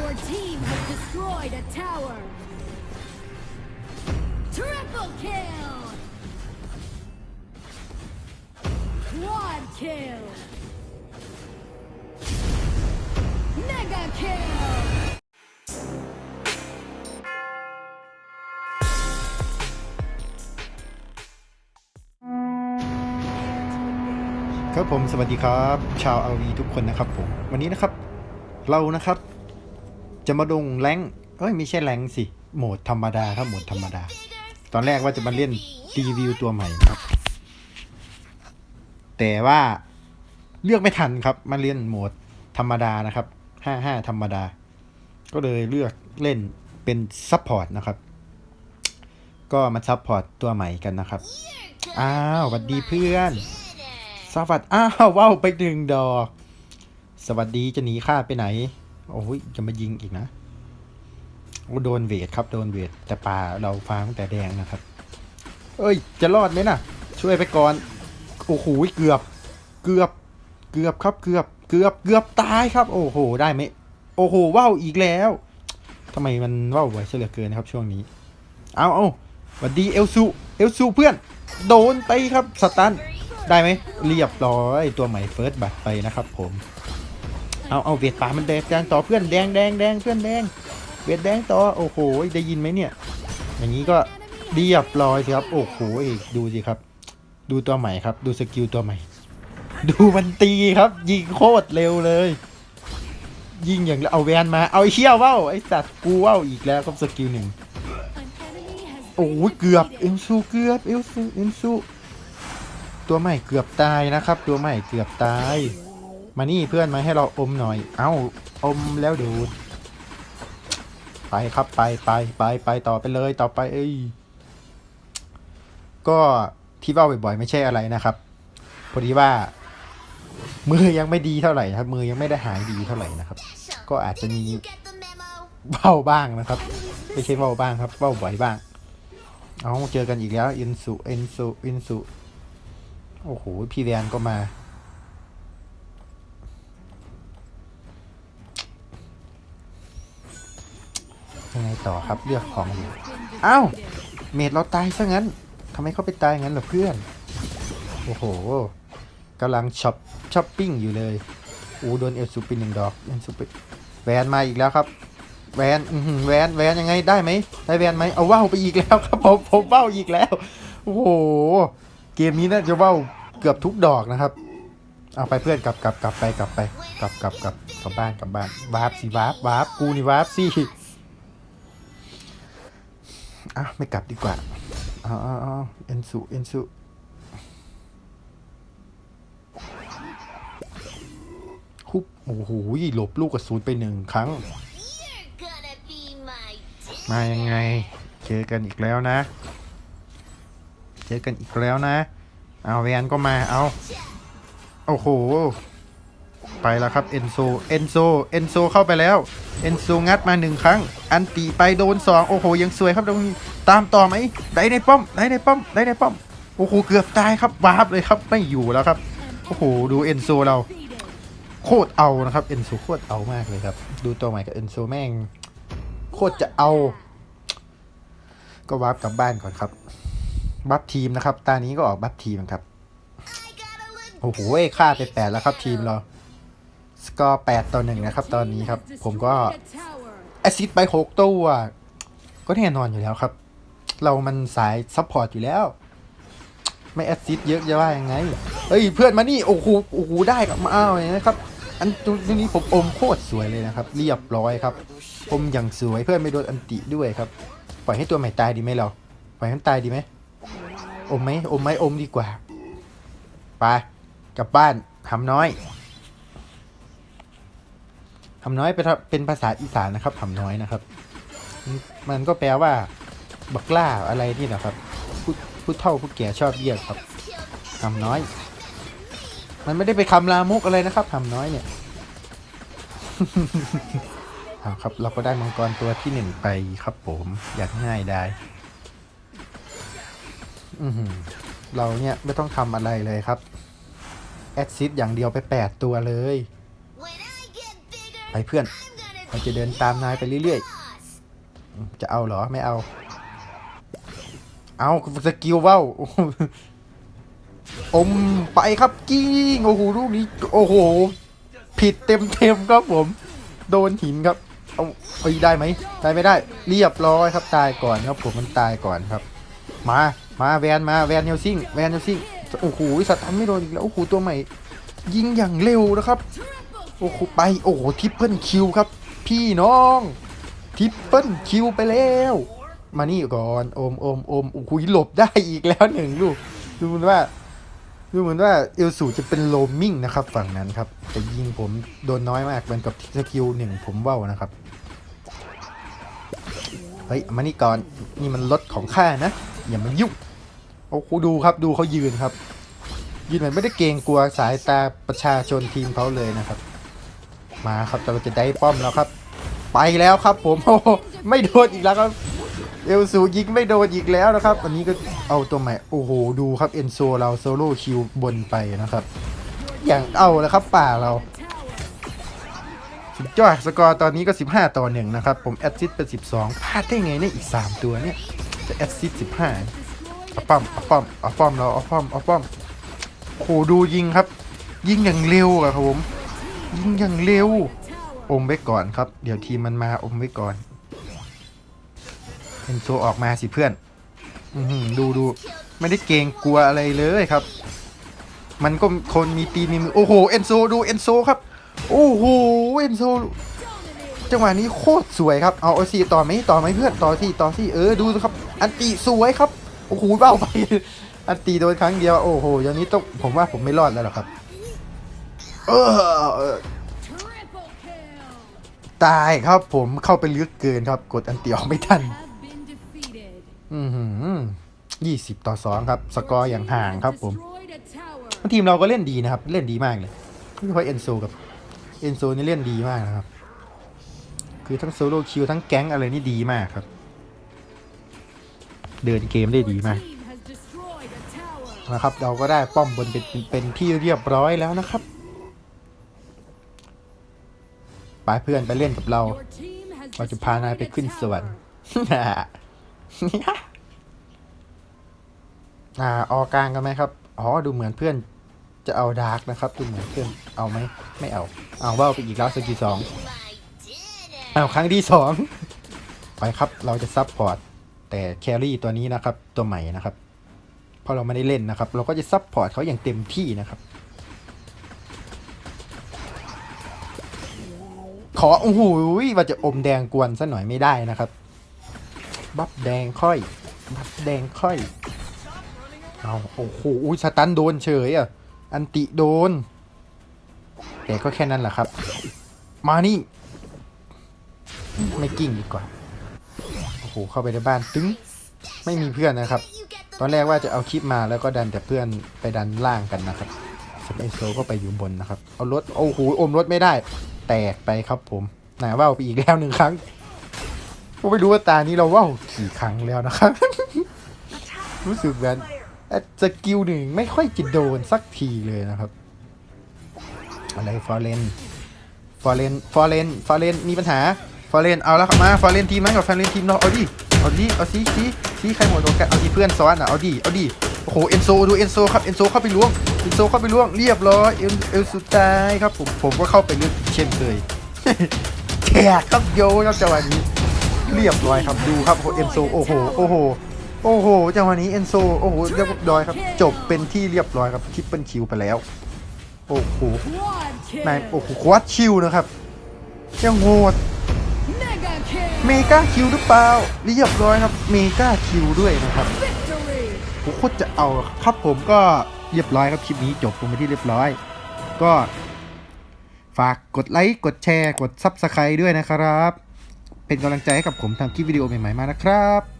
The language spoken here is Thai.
Your team has destroyed a tower. Triple kill. Quad kill. Mega kill. ครับผมสวัสดีครับ ชาวอาวีทุกคนนะครับผมวันนี้นะครับ เรานะครับ จะมาลงแรงเอ้ยไม่ใช่แรงสิ โหมดธรรมดาครับโหมดธรรมดา ตอนแรกว่าจะมาเล่นรีวิวตัวใหม่นะครับ แต่ว่าเลือกไม่ทันครับ มาเล่นโหมดธรรมดานะครับห้าห้าธรรมดา ก็เลยเลือกเล่นเป็นซัพพอร์ตนะครับ ก็มาซัพพอร์ตตัวใหม่กันนะครับ อ้าวสวัสดีเพื่อน สวัสดีอ้าวว้าวไปหนึ่งดอก สวัสดีจะหนีข้าไปไหน โอ้ยจะมายิงอีกนะโอ้โดนเวทครับโดนเวทแต่ป่าเราฟ้าตั้งแต่แดงนะครับ เอ้ย จะรอดไหมน่ะ ช่วยไปก่อนโอ้โหเกือบ เกือบ เกือบครับเกือบ เกือบเกือบตายครับ โอ้โห ได้ไหมโอ้โหว้าวอีกแล้วทำไมมันว้าวไวเฉลือเกินนะครับช่วงนี้ เอาเอาสวัสดีเอลซูเอลซูเพื่อน โดนไปครับสตันได้ไหมเรียบร้อยตัวใหม่เฟิร์สบัตไปนะครับผม เอาเอาเวทป่ามันแดงแดงต่อเพื่อนแดงแดงแดงเพื่อนแดงเวทแดงต่อโอ้โหได้ยินไหมเนี่ย อย่างนี้ก็เรียบร้อยสิครับโอ้โหดูสิครับ ดูตัวใหม่ครับ ดูสกิลตัวใหม่ ดูมันตีครับ ยิงโคตรเร็วเลย ยิงอย่างเอาแวนมาเอาไอ้เชี่ยวว่าวไอ้สัตว์กูว่าวอีกแล้วครับสกิลหนึ่งโอ้ยเกือบเอ defeated. ลซูเกือบเอลซูเอลซูตัวใหม่เกือบตายนะครับ ตัวใหม่เกือบตาย มานี่เพื่อนมาให้เราอมหน่อย เอ้า อมแล้วดูดไปครับไปไปไปไปต่อไปเลยต่อไป เอ้ย ก็ที่เว่าบ่อยๆ ไม่ใช่อะไรนะครับ พอดีว่า มือยังไม่ดีเท่าไหร่ครับ มือยังไม่ได้หายดีเท่าไหร่นะครับ ก็อาจจะมีเบ้าบ้างนะครับ ไม่ใช่เบ้าบ้างครับเบ้าบ่อยบ้าง เอาเจอกันอีกแล้วอินสุอินสุอินสุโอ้โหพี่แวนก็มา ยังไงต่อครับเลือกของอยู่อ้าวเมดเราตายซะงั้นทำไมเขาไปตายงั้นเหรอเพื่อน โอ้โหกำลังช็อปช้อปปิ้งอยู่เลยอู้โดนเอลซูไปหนึ่งดอกเอลซูไปแวนมาอีกแล้วครับ แวนอื้อหือแวนแวนยังไงได้ไหมได้แวนไหมเอาว่าวไปอีกแล้วครับผมผมว่าวอีกแล้วโอ้โหเกมนี้น่าจะว่าวเกือบทุกดอกนะครับเอาไปเพื่อนกลับกลับกลับไปกลับไป กลับกลับกลับกลับบ้านกลับบ้านวาร์ปสิวาร์ปวาร์ปกูนี่วาร์ปสิ อะไม่กลับดีกว่าอ๋อาเอเอ็นสุเอ็นสุคุบโอ้โหหลบลูกกระสุนไปหนึ่งครั้ง มายังไง เจอกันอีกแล้วนะ เจอกันอีกแล้วนะ เอาแวนก็มา เอา โอ้โห ไปแล้วครับเอนโซเอนโซเอนโซเข้าไปแล้วเอนโซงัดมาหนึ่งครั้ง อันตีไปโดนสองโอ้โหยังสวยครับตรงนี้ตามต่อไหมได้ในป้อมได้ในป้อมได้ในป้อมโอ้โหเกือบตายครับวาร์ปเลยครับไม่อยู่แล้วครับโอ้โหดูเอนโซเราโคตรเอานะครับเอนโซโคตรเอามากเลยครับ ดูตัวใหม่กับเอนโซแม่งโคตรจะเอา ก็วาร์ปกลับบ้านก่อนครับบัฟทีมนะครับ ตานี้ก็ออกบัฟทีมครับ โอ้โหฆ่าไปแปดแล้วครับทีมเรา สกอร์แปดต่อหนึ่งนะครับ ตอนนี้ครับ ผมก็แอซิดไปหกตัว ก็แน่นอนอยู่แล้วครับ เรามันสายซัพพอร์ตอยู่แล้ว ไม่แอซิดเยอะจะว่ายังไง เฮ้ย เพื่อนมานี่ โอ้โหโอ้โหได้กับมาเอาเลยนะครับ อันตรงนี้ผมอมโคตรสวยเลยนะครับ เรียบร้อยครับ อมอย่างสวยเพื่อนไม่โดนอันติด้วยครับ ปล่อยให้ตัวใหม่ตายดีไหมเรา ปล่อยให้มันตายดีไหมอมไหมอมไหมอมดีกว่า ไป กลับบ้านหำน้อย หำน้อยเป็นภาษาอีสานนะครับหำน้อยนะครับ มันก็แปลว่าบักล่าอะไรนี่นะครับผู้ผู้เฒ่าผู้แก่ชอบเรียกครับหำน้อย มันไม่ได้ไปคำลามกอะไรนะครับหำน้อยเนี่ยเอาครับ เราก็ได้มังกรตัวที่หนึ่งไปครับผมอยากง่ายได้ อืเราเนี่ยไม่ต้องทำอะไรเลยครับ แอดซิดอย่างเดียวไปแปดตัวเลย ไปเพื่อนเราจะเดินตามนายไปเรื่อยๆ จะเอาเหรอไม่เอา เอาสกิลเว้าอมไปครับกิ้งโอ้โหลูกนี้โอ้โห ผิดเต็มเต็มๆครับผม โดนหินครับ เอาเอ้ยได้ไหมได้ไม่ได้ เรียบร้อยครับตายก่อนครับผมมันตายก่อนครับ มามาแวนมาแวนเฮลซิงแวนเฮลซิงโอ้โหสัตันไม่โดนอีกแล้วโอ้โหตัวใหม่ ยิงอย่างเร็วนะครับ โอ้โหไปโอ้โหทิปเปิลคิวครับ พี่น้องทิปเปิลคิวไปแล้ว มานี่ก่อนโอมโอมโอมโอ้โหหลบได้อีกแล้วหนึ่งลูกดูเหมือนว่าดูเหมือนว่าเอลสูจะเป็นโลมิงนะครับฝั่งนั้นครับแต่ยิงผมโดนน้อยมากเหมือนกับสกิลหนึ่งผมเว้านะครับเฮ้ยมานี่ก่อนนี่มันรถของข้านะอย่ามายุ่งโอ้โหดูครับดูเขายืนครับ ยืนเหมือนไม่ได้เกรงกลัวสายตาประชาชนทีมเขาเลยนะครับ มาครับเราจะได้ป้อมแล้วครับ ไปแล้วครับ ผมโอ้โหไม่โดนอีกแล้วครับเอลซูยิงไม่โดนอีกแล้วนะครับอันนี้ก็เอาตัวใหม่โอ้โหดูครับเอนโซเราโซโล่คิวบนไปนะครับ อย่างเอาแล้วครับป่าเราสุดยอดสกอร์ตอนนี้ก็ 15 ต่อหนึ่งนะครับ ผมแอดซิสเป็น 12พลาดได้ไงเนี่ยอีก 3 ตัวเนี่ย จะแอดซิส15เอาป้อมเอาป้อมเอาป้อมเราเอาป้อมเอาป้อมโหดูยิงครับ ยิงอย่างเร็วอะครับผม ยิงอย่างเร็ว อมไว้ก่อนครับ เดี๋ยวทีมมันมาอมไว้ก่อนเอนโซออกมาสิเพื่อนอดูดูไม่ได้เกรงกลัวอะไรเลยครับ มันก็คนมีตีมีมือโอ้โหเอนโซดูเอนโซครับ โอ้โหเอนโซจังหวะนี้โคตรสวยครับ เอาเอาสิต่อไหมต่อไหมเพื่อนต่อสิต่อสิเออดูสิครับ อันตีสวยครับ โอ้โหเบ้าไป อันตีโดนครั้งเดียว โอ้โหอย่างนี้ต้องผมว่าผมไม่รอดแล้วหรอครับ เออตายครับผมเข้าไปลึกเกินครับกดอันเตีออกไม่ทันอือหือยี่สิบต่อสองครับ สกอร์อย่างห่างครับผม ทีมเราก็เล่นดีนะครับ เล่นดีมากเลยไม่เฉพาะเอนโซกับเอนโซนี่เล่นดีมากนะครับ คือทั้งโซโล่คิวทั้งแก๊งอะไรนี่ดีมากครับ เดินเกมได้ดีมากนะครับ เราก็ได้ป้อมบนเป็นเป็นที่เรียบร้อยแล้วนะครับ ไปเพื่อนไปเล่นกับเราเราจะพานายไปขึ้นสวรรค์อ่าออกลางกันไหมครับอ๋อดูเหมือนเพื่อนจะเอาดาร์กนะครับดูเหมือนเพื่อนเอาไหมไม่เอาเอาว่าไปอีกแล้วสกิลสองเอาครั้งที่สองไปครับ เราจะซับพอร์ตแต่แครี่ตัวนี้นะครับ ตัวใหม่นะครับ เพราะเราไม่ได้เล่นนะครับ เราก็จะซับพอร์ตเขาอย่างเต็มที่นะครับ ขอโอ้โหว่าจะอมแดงกวนซะหน่อยไม่ได้นะครับ บัฟแดงค่อย บัฟแดงค่อยเอาโอ้โหสตันโดนเฉยอะ อันติโดน แต่ก็แค่นั้นแหละครับ มานี่ ไม่กิ้งดีกว่า โอ้โห เข้าไปในบ้านตึ้ง ไม่มีเพื่อนนะครับ ตอนแรกว่าจะเอาคลิปมาแล้วก็ดันแต่เพื่อนไปดันล่างกันนะครับสเปโซก็ไปอยู่บนนะครับ เอารถ โอ้โห อมรถไม่ได้ แตกไปครับผมหนาว่าวไปอีกแล้วหนึ่งครั้งก็ไม่รู้ว่าตานี้เราว่าวกี่ครั้งแล้วนะครับ รู้สึกแบบสกิลหนึ่งไม่ค่อยจะโดนสักทีเลยนะครับอะไรฟอร์เรนฟอร์เรนฟอร์เรนฟอร์เรนมีปัญหาฟอร์เรนเอาแล้วครับมาฟอร์เรนทีมนั้นกับฟอร์เรนทีมเราเอาดิเอาดิเอาซีซีซีใครหมดโอกาสเอาดิเพื่อนซ้อนอะเอาดิเอาดิ โอ้โหเอนโซดูเอนโซครับเอนโซเข้าไปล้วงเอนโซเข้าไปล้วงเรียบร้อยเอลเอลสุดท้ายครับผมผมก็เข้าไปลึกเช่นเคยแฉกครับโยครับจังหวะนี้เรียบร้อยครับดูครับโอ้โหเอนโซโอ้โหโอ้โหโอ้โหจังหวะนี้เอนโซโอ้โหเรียบร้อยครับ จบเป็นที่เรียบร้อยครับทริปเปิลคิวไปแล้วโอ้โห Quad kill. นายโอ้โหควอตชิวนะครับยังโหด Mega kill. เมกาคิวหรือเปล่าเรียบร้อยครับเมกาคิวด้วยนะครับ Victory. ผมโคตรจะเอาครับผมก็เรียบร้อยครับคลิปนี้จบลงไปที่เรียบร้อย ก็ฝากกดไลค์กดแชร์ กดซับสไครต์ด้วยนะครับ เป็นกำลังใจให้กับผมทำคลิปวิดีโอใหม่ๆมานะครับ